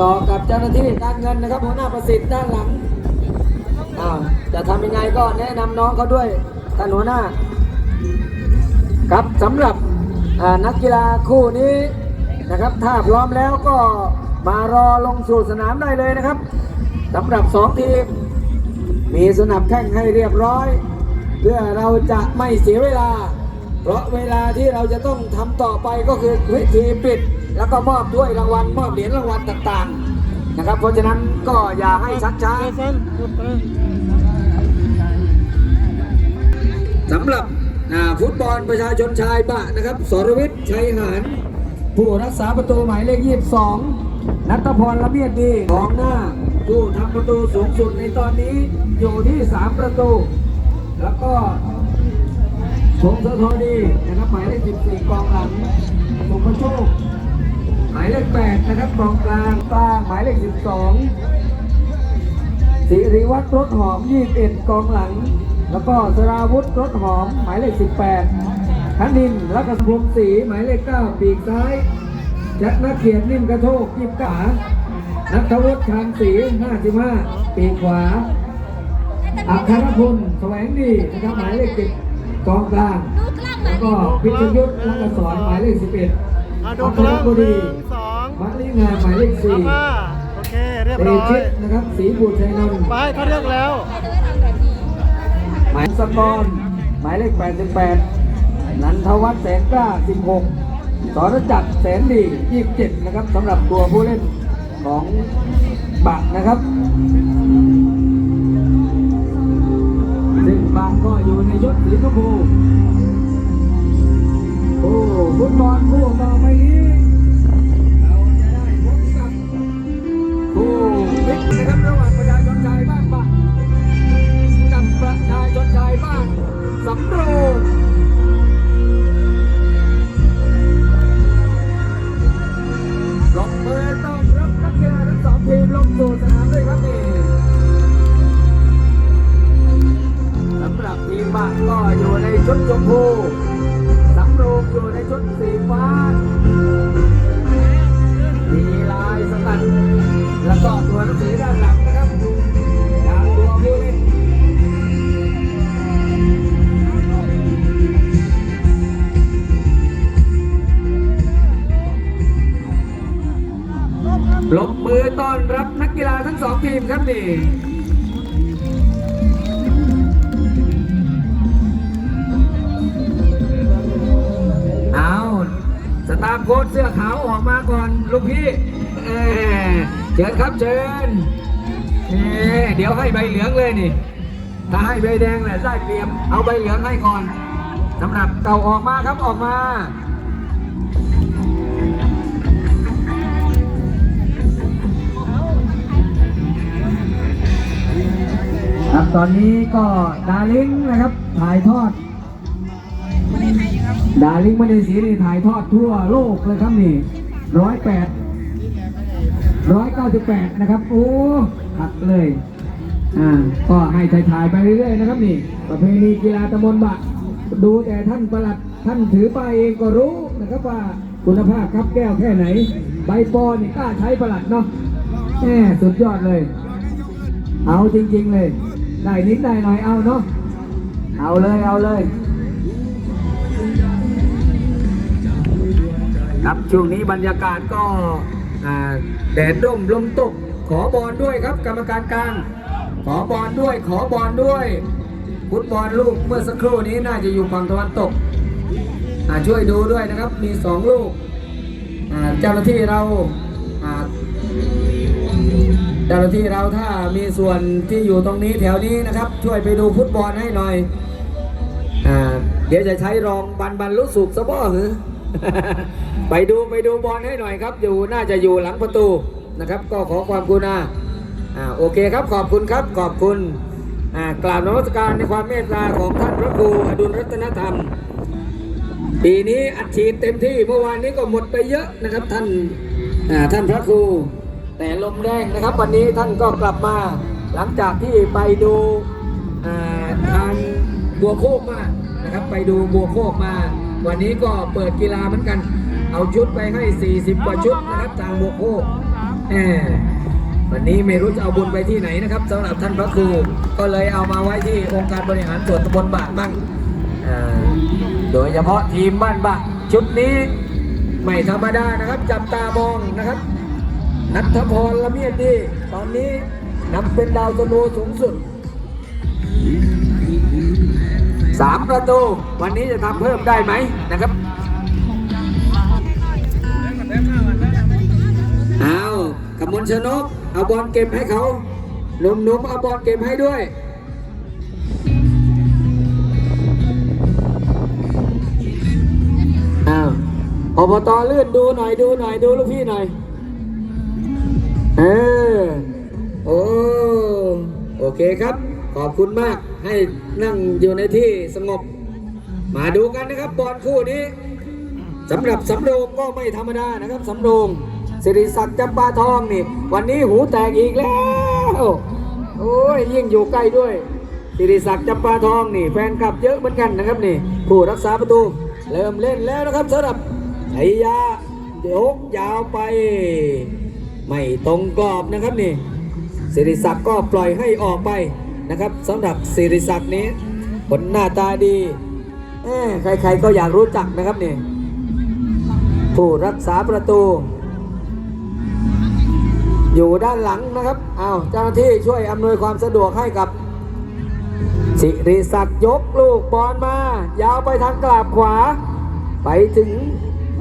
ต่อกับเจ้าหน้าที่การเงินนะครับหัวหน้าประสิทธิ์ด้านหลังอ้าวจะทำยังไงก็แนะนำน้องเขาด้วยท่านหัวหน้า ครับสำหรับนักกีฬาคู่นี้นะครับ ถ้าพร้อมแล้วก็มารอลงสู่สนามได้เลยนะครับสำหรับสองทีม มีสนับแข้งให้เรียบร้อย เพื่อเราจะไม่เสียเวลา เพราะเวลาที่เราจะต้องทำต่อไปก็คือวิธีปิด แล้วก็มอบถ้วยรางวัลมอบเหรียญรางวัลต่างๆนะครับ เพราะฉะนั้นก็อย่าให้ชักช้าสำหรับฟุตบอลประชาชนชายบะนะครับสรวิทย์ชัยหานผู้รักษาประตูหมายเลข 22 นัทพรละเมียดดีของหน้าผู้ทำประตูสูงสุดในตอนนี้อยู่ที่ 3 ประตู แล้วก็พงศธรดีนะครับหมายเลข 14 กองหลังสุภโชค หมายเลข8นะครับกองกลางกลางหมายเลข12สิริวัตรรถหอม21กองหลัง แล้วก็สราวุธรถหอม หมายเลข18ธนินทร์รักษพรมศรีหมายเลข9ปีกซ้ายจักรนักเกียรตินิ่มกระโทกยิบกานัทวุฒิชานศรี55ปีกขวาอัครพลแสวงดีนะครับหมายเลข7กองกลาง แล้วก็พิชยุทธ์รักษรหมายเลข11อะดู อักครล้องบุหรีนึ่งสองมัลิงานหมายเลขสามห้า4โอเคเรียบเตร้อยชิตนะครับ สีบุตรชัยนนท์ไปเขาเรียกแล้ว หมายสกรหมายเลข88นันทวัฒน์แสงกล้า 16สรจักรแสนดี27นะครับสำหรับตัวผู้เล่นของบักนะครับ ซึ่งบักก็อยู่ในยศสีชมพูโอ้ฟุตบอลคู่ ส เลยนี่ ถ้าให้ใบแดงแหละได้เตรียม เอาใบเหลืองให้ก่อนสำหรับเต่าออกมาครับออกมาครับตอนนี้ก็ดาริงนะครับถ่ายทอด ดาริงไม่ได้สีนี่ถ่ายทอดทั่วโลกเลยครับนี่ร้อยแปดร้อยเก้าสิบแปดนะครับ โอ้ขัดเลย อ่าก็ให้ถ่ายถ่ายๆไปเรื่อยๆนะครับนี่ ประเพณีกีฬาตำบลบะ ดูแต่ท่านประหลัดท่านถือป้ายเองก็รู้นะครับว่าคุณภาพครับแก้วแค่ไหน ใบปอนี่กล้าใช้ประหลัดเนาะแหมสุดยอดเลย เอาจริง ๆ เลย ได้นิดได้หน่อยเอาเนาะเอาเลยเอาเลยครับช่วงนี้บรรยากาศก็แดดร่มลมตกขอบอลด้วยครับกรรมการกลาง ขอบอลด้วย ขอบอลด้วยฟุตบอลลูกเมื่อสักครู่นี้น่าจะอยู่ฝั่งตะวันตกอ่าช่วยดูด้วยนะครับ มีสองลูกอ่าเจ้าหน้าที่เราอ่าเจ้าหน้าที่เราถ้ามีส่วนที่อยู่ตรงนี้แถวนี้นะครับ ช่วยไปดูฟุตบอลให้หน่อยอ่าเดี๋ยวจะใช้รองบันบันลุสุกซะบ่เหรือไปดูไปดูบอลให้หน่อยครับ อยู่น่าจะอยู่หลังประตูนะครับ ก็ขอความกรุณา อ่าโอเคครับขอบคุณครับขอบคุณอ่ากราบนมัสการในความเมตตาของท่านพระครูอดุลรัตนธรรม ปีนี้อัดฉีดเต็มที่เมื่อวานนี้ก็หมดไปเยอะนะครับท่านอ่าท่านพระครู แต่ลมแรงนะครับ วันนี้ท่านก็กลับมาหลังจากที่ไปดูอ่าทางบัวโคกมานะครับไปดูบัวโคกมา วันนี้ก็เปิดกีฬาเหมือนกัน เอาชุดไปให้ 40 กว่าชุดนะครับทางบัวโคกแหม วันนี้ไม่รู้จะเอาบุญไปที่ไหนนะครับสำหรับท่านพระครูก็เลยเอามาไว้ที่องค์การบริหารส่วนตำบลบะบ้างโดยเฉพาะทีมบ้านบะชุดนี้ไม่ธรรมดานะครับ จับตามองนะครับ นัทพรละเมียดดี ตอนนี้นำเป็นดาวซันสูงสุดสามประตู วันนี้จะทำเพิ่มได้ไหมนะครับเอากำมลชนก เอาบอลเก็บให้เขาหนุ่มๆเอาบอลเก็บให้ด้วยอ้าวอบตลื่นดูหน่อยดูหน่อยดูลูกพี่หน่อยเออโอ้โอเคครับ ขอบคุณมากให้นั่งอยู่ในที่สงบ มาดูกันนะครับบอลคู่นี้สำหรับสำโรงก็ไม่ธรรมดานะครับสำโรง สิริศักดิ์จำปาทองนี่ วันนี้หูแตกอีกแล้ว โอ้ยยิ่งอยู่ใกล้ด้วยสิริศักดิ์จำปาทองนี่ แฟนคลับเยอะเหมือนกันนะครับนี่ ผู้รักษาประตู เริ่มเล่นแล้วนะครับสำหรับชัยยาโยกยาวไป ไม่ตรงกรอบนะครับนี่สิริศักดิ์ก็ปล่อยให้ออกไปนะครับสำหรับสิริศักดิ์นี้ผลหน้าตาดีเอ้ใครๆก็อยากรู้จักนะครับนี่ผู้รักษาประตู อยู่ด้านหลังนะครับเอาวเจ้าหน้าที่ช่วยอำนวยความสะดวกให้กับ สิริศักดิ์ยกลูกบอลมา ยาวไปทางกราบขวา ไปถึง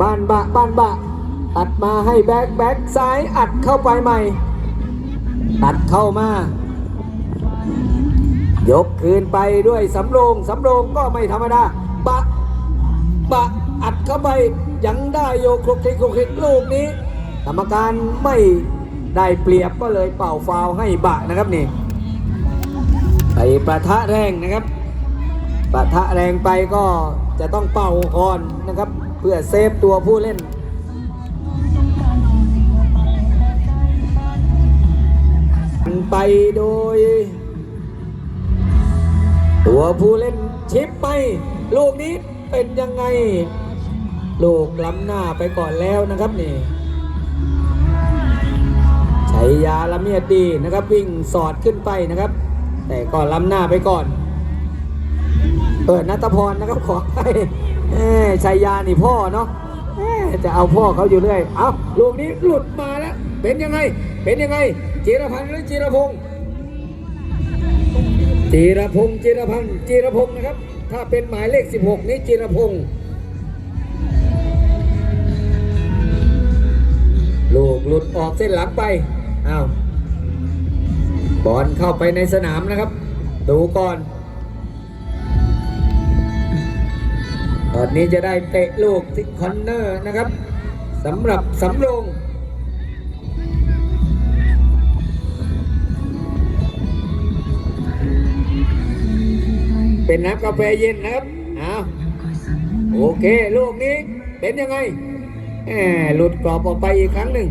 บ้านบะบ้านบะ ตัดมาให้แบ็คแบ็คซ้ายอัดเข้าไปใหม่ ตัดเข้ามายกคืนไปด้วยสำโรงสำโรงก็ไม่ธรรมดาบะบะอัดเข้าไปยังได้โยคลุกคลิกคลุกคลิกลูกนี้ กรรมการไม่ ได้เปรียบก็เลยเป่าฟาวให้บะนะครับนี่ไปประทะแรงนะครับประทะแรงไปก็จะต้องเป่าก่อนนะครับ เพื่อเซฟตัวผู้เล่นไปโดย ตัวผู้เล่นชิปไป ลูกนี้เป็นยังไง ลูกล้ำหน้าไปก่อนแล้วนะครับนี่ ยาละเมียดดีนะครับวิ่งสอดขึ้นไปนะครับ แต่ก็ล้ำหน้าไปก่อนเออนัตพรนะครับขอให้เอชัยานี่พ่อเนาะจะเอาพ่อเขาอยู่เรื่อย เอาลูกนี้หลุดมาแล้ว เป็นยังไง เป็นยังไง จีรพันธ์หรือจีรพงศ์จีรพงศ์จีรพันธ์จีรพงศ์นะครับ ถ้าเป็นหมายเลข 16 นี้จีรพงศ์ลูกหลุดออกเส้นหลังไป อ้าวบอลเข้าไปในสนามนะครับ ดูก่อน ตอนนี้จะได้เตะลูกที่คอนเนอร์นะครับสำหรับสำโรงเป็นน้ำกาแฟเย็นนะครับเอาโอเค ลูกนี้เป็นยังไงแหมหลุดกรอบออกไปอีกครั้งหนึ่ง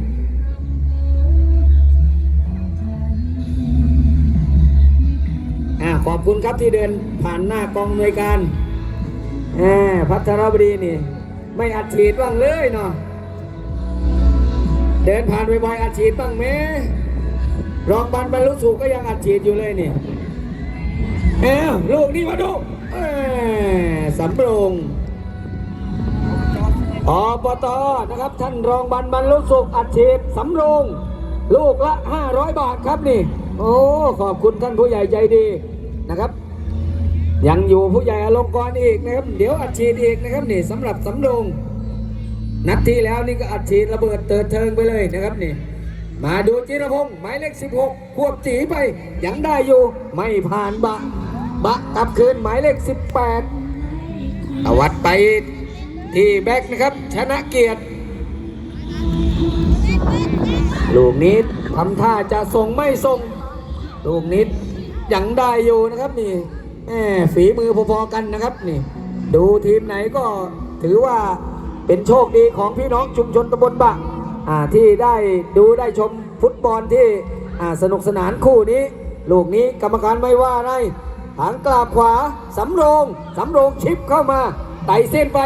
อ่าขอบคุณครับที่เดินผ่านหน้ากองหน่วยการพัทรบดีนี่ ไม่อัดฉีดบ้างเลยเนาะเดินผ่านบ่อยๆอัดฉีดบ้างไหมรองบันบรรลุสุขก็ยังอัดฉีดอยู่เลยนี่เอ้าลูกนี้มาดูสำโรงอบตนะครับท่านรองบันบรรลุสุขอัดฉีดสำโรง ลูกละ 500 บาทครับนี่ โอ้ ขอบคุณท่านผู้ใหญ่ใจดี นะครับ ยังอยู่ผู้ใหญ่อลงกรอีกนะครับ เดี๋ยวอัดฉีดอีกนะครับนี่สำหรับสำโรงนัดที่แล้วนี่ก็อัดฉีดระเบิดเติดเทิงไปเลยนะครับนี่ มาดูจิรพงศ์หมายเลข 16 ควบจีไป ยังได้อยู่ ไม่ผ่านบะ บะกลับคืนหมายเลข 18ตวัดไปที่แบ็กนะครับ ชนะเกียรติลูกนี้ทำท่าจะส่งไม่ส่ง ลูกนี้ อยังได้อยู่นะครับนี่แหมฝีมือพอๆกันนะครับนี่ ดูทีมไหนก็ถือว่าเป็นโชคดีของพี่น้องชุมชนตำบลบะอ่าที่ได้ดูได้ชมฟุตบอลที่สนุกสนานคู่นี้ ลูกนี้กรรมการไม่ว่าอะไรหางกราบขวาสำโรงสำโรงชิปเข้ามาไต่เส้นไป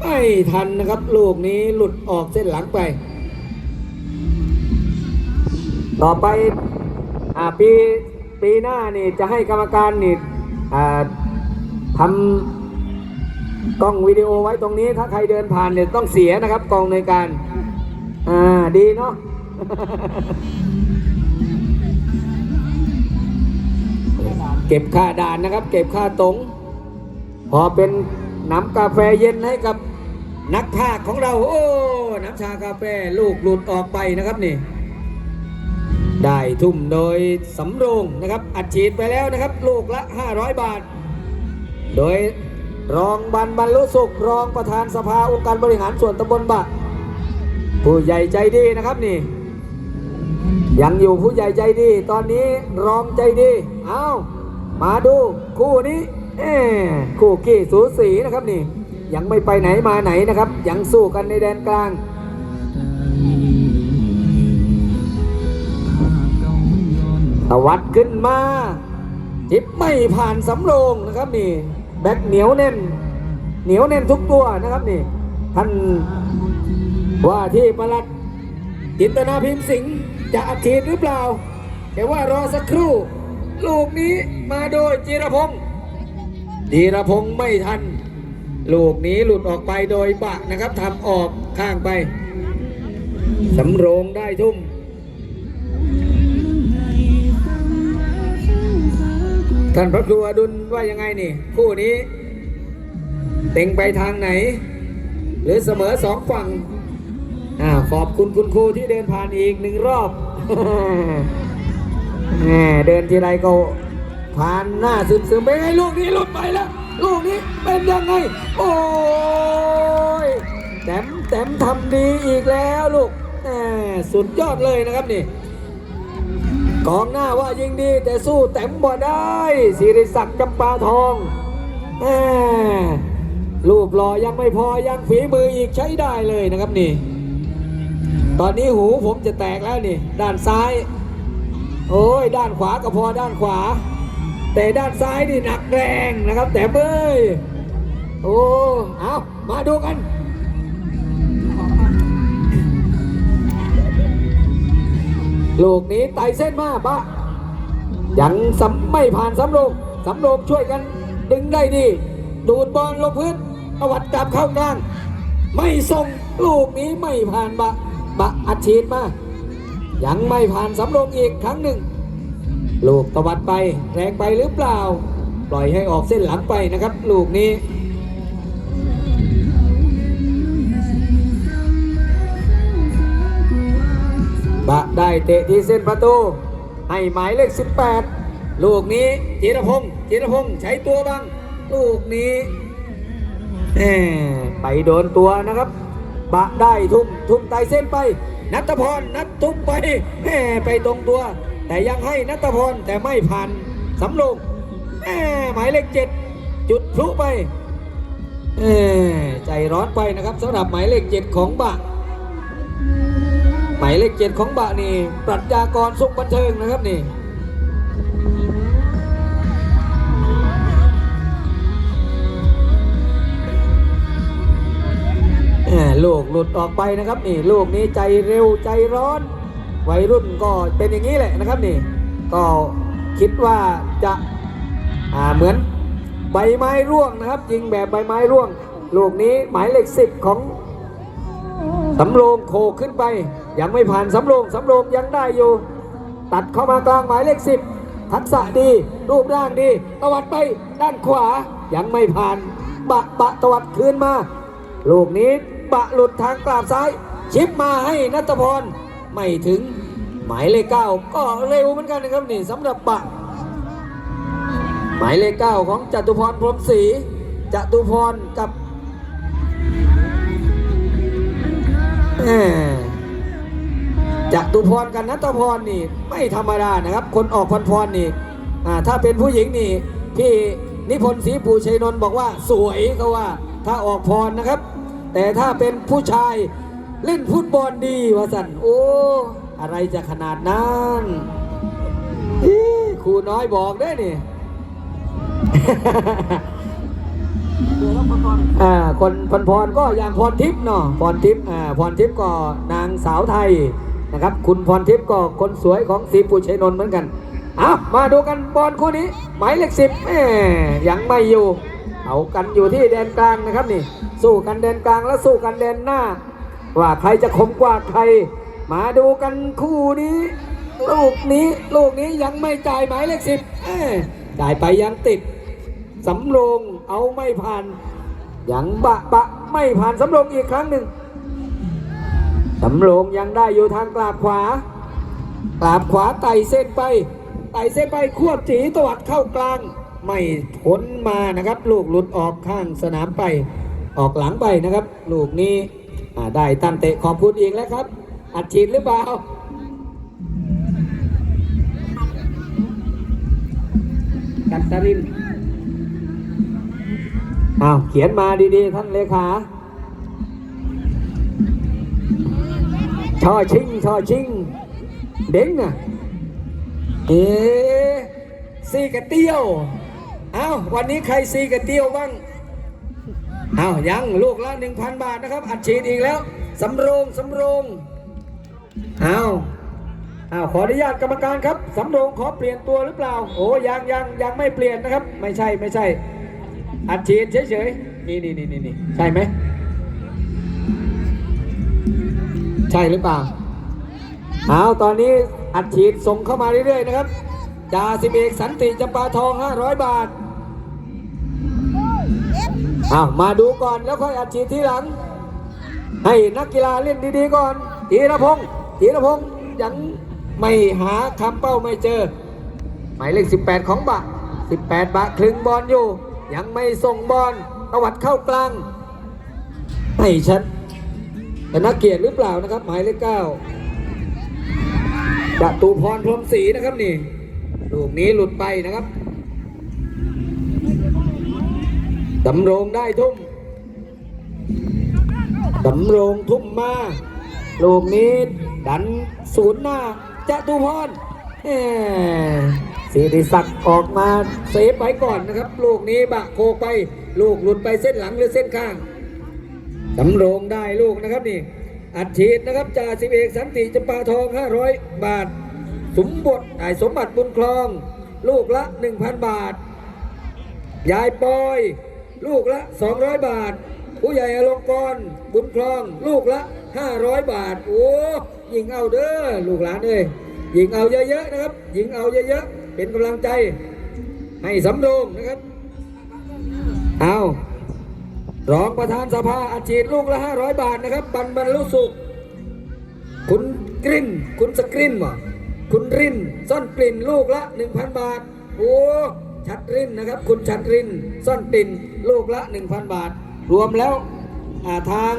ไม่ทันนะครับ ลูกนี้หลุดออกเส้นหลังไป ต่อไปอาปี ปีหน้านี่จะให้กรรมการนี่ทำกล้องวิดีโอไว้ตรงนี้ถ้าใครเดินผ่านเนี่ยต้องเสียนะครับกองในการอ่าดีเนาะเก็บค่าด่านนะครับ เก็บค่าตรง พอเป็นน้ำกาแฟเย็นให้กับนักภาคของเรา โอ้ น้ำชากาแฟลูกหลุดออกไปนะครับนี่ ได้ทุ่มโดยสำโรงนะครับ อัดฉีดไปแล้วนะครับ ลูกละ 500 บาท โดยรองบันบรรลุสุขรองประธานสภาองค์การบริหารส่วนตำบลบะ ผู้ใหญ่ใจดีนะครับนี่ ยังอยู่ผู้ใหญ่ใจดี ตอนนี้รองใจดี เอามาดูคู่นี้เอคู่กี้สูสีนะครับนี่ ยังไม่ไปไหนมาไหนนะครับ ยังสู้กันในแดนกลาง ตวัดขึ้นมาจิบไม่ผ่านสำโรงนะครับนี่ แบ็คเหนียวแน่น เหนียวแน่นทุกตัวนะครับนี่ ท่านว่าที่ประหลัดจินตนาพิมพ์สิงห์จะอัดฉีดหรือเปล่า แต่ว่ารอสักครู่ ลูกนี้มาโดยจีรพงศ์จีรพงศ์ไม่ทัน ลูกนี้หลุดออกไปโดยบะนะครับทำออกข้างไปสำโรงได้ทุ่ม ท่านพระครูอดุลว่ายังไงนี่ คู่นี้ เต็งไปทางไหน หรือเสมอสองฝั่งอ่าขอบคุณคุณครูที่เดินผ่านอีกหนึ่งรอบแหมเดินทีไรก็ผ่านหน้าซึมซึมไปไงลูกนี้หลุดไปแล้ว ลูกนี้เป็นยังไง โอ้ยแต้มแต้มทำดีอีกแล้วลูกแหมสุดยอดเลยนะครับนี่ กองหน้าว่ายิงดีแต่สู้แต้มบ่ได้สิริศักดิ์จำปาทองแหมรูปหล่อยังไม่พอยังฝีมืออีกใช้ได้เลยนะครับนี่ ตอนนี้หูผมจะแตกแล้วนี่ ด้านซ้าย โอ้ย ด้านขวาก็พอด้านขวา แต่ด้านซ้ายนี่หนักแรงนะครับ แต่เบ้ยโอ้ เอามาดูกัน ลูกนี้ไต่เส้นมาปะยังสำไม่ผ่านสำโรงสำโรงช่วยกันดึงได้ดี ดูดบอลลงพื้นตวัดกลับเข้ากลาง ไม่ส่งลูกนี้ไม่ผ่านบะบะอัดฉีดมา ยังไม่ผ่านสำโรงอีกครั้งหนึ่ง ลูกตวัดไปแรงไปหรือเปล่า ปล่อยให้ออกเส้นหลังไปนะครับ ลูกนี้ บะได้เตะที่เส้นประตู ให้หมายเลข 18 ลูกนี้จิรพงศ์จิรพงศ์ใช้ตัวบังลูกนี้ไปโดนตัวนะครับ บะได้ทุ่มทุ่มไต่เส้นไป นัทพรนัททุ่มไปแหมไปตรงตัว แต่ยังให้นัทพรแต่ไม่ผ่านสำโรงแหมหมายเลขเจ็ดจุดพลุไปใจร้อนไปนะครับสำหรับหมายเลขเจ็ดของบะ หมายเลขเจ็ดของบะนี่ปรัชญากรสุขบันเทิงนะครับนี่ลูกหลุดออกไปนะครับนี่ลูกนี้ใจเร็วใจร้อน วัยรุ่นก็เป็นอย่างนี้แหละนะครับนี่ ก็คิดว่าจะอ่าเหมือนใบไม้ร่วงนะครับยิงแบบใบไม้ร่วง ลูกนี้หมายเลขสิบของ สำโรงโขกขึ้นไป ยังไม่ผ่านสำโรงสำโรงยังได้อยู่ ตัดเข้ามากลางหมายเลขสิบทักษะดี รูปร่างดี ตวัดไปด้านขวา ยังไม่ผ่าน บะบะตวัดคืนมา ลูกนี้บะหลุดทางกราบซ้าย ชิปมาให้นัทพร ไม่ถึง หมายเลขเก้าก็เร็วเหมือนกันนะครับนี่สำหรับบะ หมายเลขเก้าของจตุพรพรมศรีจตุพรกับ แหม่จตุพรกับนัตพรนี่ ไม่ธรรมดานะครับ คนออกพรพรนี่ถ้าเป็นผู้หญิงนี่ พี่นิพนธ์ศรีปูชัยนนท์บอกว่าสวยเขาว่า ถ้าออกพรนะครับ แต่ถ้าเป็นผู้ชายเล่นฟุตบอลดีวะสันโอ้อะไรจะขนาดนั้นอีครูน้อยบอกได้นี่ อ่าคนพรพรก็อย่างพรทิพย์เนาะพรทิพย์อ่าพรทิพย์ก็นางสาวไทยนะครับ คุณพรทิพย์ก็คนสวยของสีปุชัยนนท์เหมือนกันเอามาดูกันบอลคู่นี้ หมายเลขสิบแหมยังไม่อยู่ เอากันอยู่ที่แดนกลางนะครับนี่ สู้กันแดนกลางแล้วสู้กันแดนหน้า ว่าใครจะคมกว่าใคร มาดูกันคู่นี้ ลูกนี้ลูกนี้ยังไม่จ่ายหมายเลขสิบจ่ายไปยังติดสำโรง เอาไม่ผ่านยังบะบะไม่ผ่านสำโรงอีกครั้งหนึ่งสำโรงยังได้อยู่ทางกราบขวากราบขวาไต่เส้นไปไต่เส้นไปควบจีตวัดเข้ากลาง ไม่พ้นมานะครับ ลูกหลุดออกข้างสนามไป ออกหลังไปนะครับ ลูกนี้ได้ตั้งเตะขอบคุณอีกแล้วครับ อัดฉีดหรือเปล่ากัตตาริน อ้าวเขียนมาดีๆ ท่านเลขาช่อชิงช่อชิง เด้งน่ะ เอ๊ซีกระเตี้ยว อ้าววันนี้ใครซีกระเตี้ยวบ้างอ้าวยังลูกละหนึ่งพันบาทนะครับ อัดฉีดอีกแล้วสำโรงสำโรงอ้าวอ้าวขออนุญาตกรรมการครับสำโรงขอเปลี่ยนตัวหรือเปล่า โอ้ยังยังยังไม่เปลี่ยนนะครับ ไม่ใช่ไม่ใช่ อัดฉีดเฉยๆ นี่นี่นี่นี่ใช่ไหม ใช่หรือเปล่า เอาตอนนี้อัดฉีดส่งเข้ามาเรื่อยๆนะครับจ่าสิบเอกสันติจำปาทอง 500 บาทเอามาดูก่อนแล้วค่อยอัดฉีดทีหลัง ให้นักกีฬาเล่นดีๆก่อนธีรพงศ์ธีรพงศ์ยังไม่หาคำเป้าไม่เจอ หมายเลข 18 ของบะ18 บะคลึงบอลอยู่ ยังไม่ส่งบอลตวัดเข้ากลางให้ชัดแต่นักเกียรติหรือเปล่านะครับ หมายเลข9ประตูพรพรมศรีนะครับนี่ลูกนี้หลุดไปนะครับสำโรงได้ทุ่มสำโรงทุ่มมาลูกนี้ดันศูนย์หน้าจตุพร สิริศักดิ์ออกมาเซฟไว้ก่อนนะครับ ลูกนี้บะโคกไปลูกหลุดไปเส้นหลังหรือเส้นข้างสำโรงได้ลูกนะครับนี่ อัดฉีดนะครับจ่าสิบเอกสันติจำปาทอง 500 บาท สมบทไอสมบัติบุญคลอง ลูกละ 1,000 บาท ยายปอย ลูกละ 200 บาท ผู้ใหญ่อลงกรบุญคลอง ลูกละ 500 บาท โอ้ยิงเอาเด้อลูกหลานเอ้ยยิงเอาเยอะๆนะครับยิงเอาเยอะๆ เป็นกำลังใจ ให้สำโรงนะครับ เอารองประธานสภาอาชีพลูกละ500บาทนะครับบันบรรลุสุข คุณกรินคุณสกรินวะคุณรินซ่อนกลิ่นลูกละ1,000บาท โอ้ชัดรินนะครับ คุณชัดรินซ่อนกลิ่นลูกละ1,000บาท รวมแล้วาทาง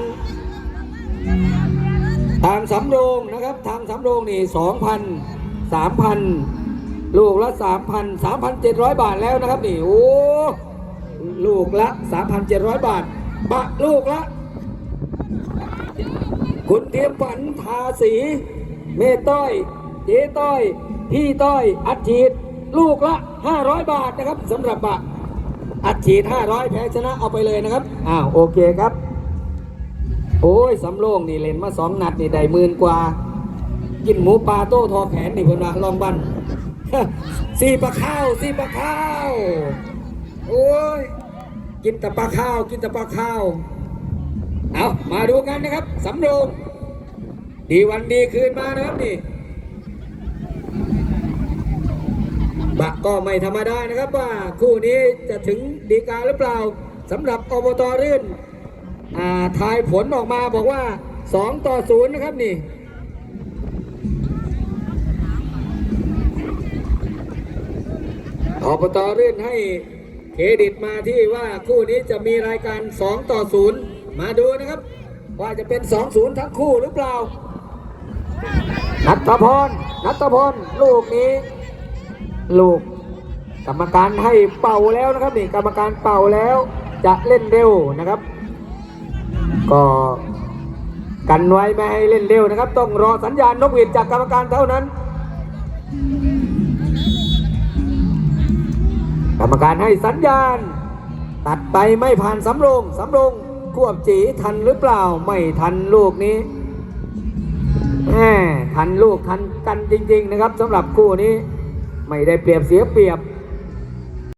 ทางสำโรงนะครับ ทางสำโรงนี่2,000 3,000 ลูกละ3,000 3,700 บาทแล้วนะครับนี่โอ้ลูกละ 3,700 บาท บะลูกละ คุณเตรียมฝันทาสีเมต้อยเจ๊ต้อย พี่ต้อยอัดฉีดลูกละ 500 บาทนะครับสำหรับบะอัดฉีด 500 แพ้ชนะเอาไปเลยนะครับอ้าวโอเคครับ โอ้ยสำโรงนี่เล่นมาสองนัดนี่ได้หมื่นกว่า กินหมูปลาโต้ทอแขนนี่เพิ่นว่าลองบัน สี่ปลาข้าวสี่ปลาข้าวโอ้ยกินแต่ปลาข้าว กินแต่ปลาข้าว เอามาดูกันนะครับสำโรงดีวันดีคืนมานะครับนี่บะก็ไม่ธรรมดานะครับว่าคู่นี้จะถึงดีกาหรือเปล่าสำหรับอบตรื่นอ่าทายผลออกมาบอกว่า 2 ต่อ 0 นะครับนี่ อบตรื่นให้เครดิตมาที่ว่าคู่นี้จะมีรายการ 2 ต่อ 0 มาดูนะครับ ว่าจะเป็น 2-0 ทั้งคู่หรือเปล่า นัทพร นัทพร ลูกนี้ ลูก กรรมการให้เป่าแล้วนะครับนี่กรรมการเป่าแล้วจะเล่นเร็วนะครับ ก็กันไว้ไม่ให้เล่นเร็วนะครับ ต้องรอสัญญาณนกหวีดจากกรรมการเท่านั้น กรรมการให้สัญญาณ ตัดไปไม่ผ่านสำโรงสำโรงควบจีทันหรือเปล่าไม่ทันลูกนี้แหมททันลูกทันกันจริง ๆ นะครับสำหรับคู่นี้ ไม่ได้เปรียบเสียเปรียบ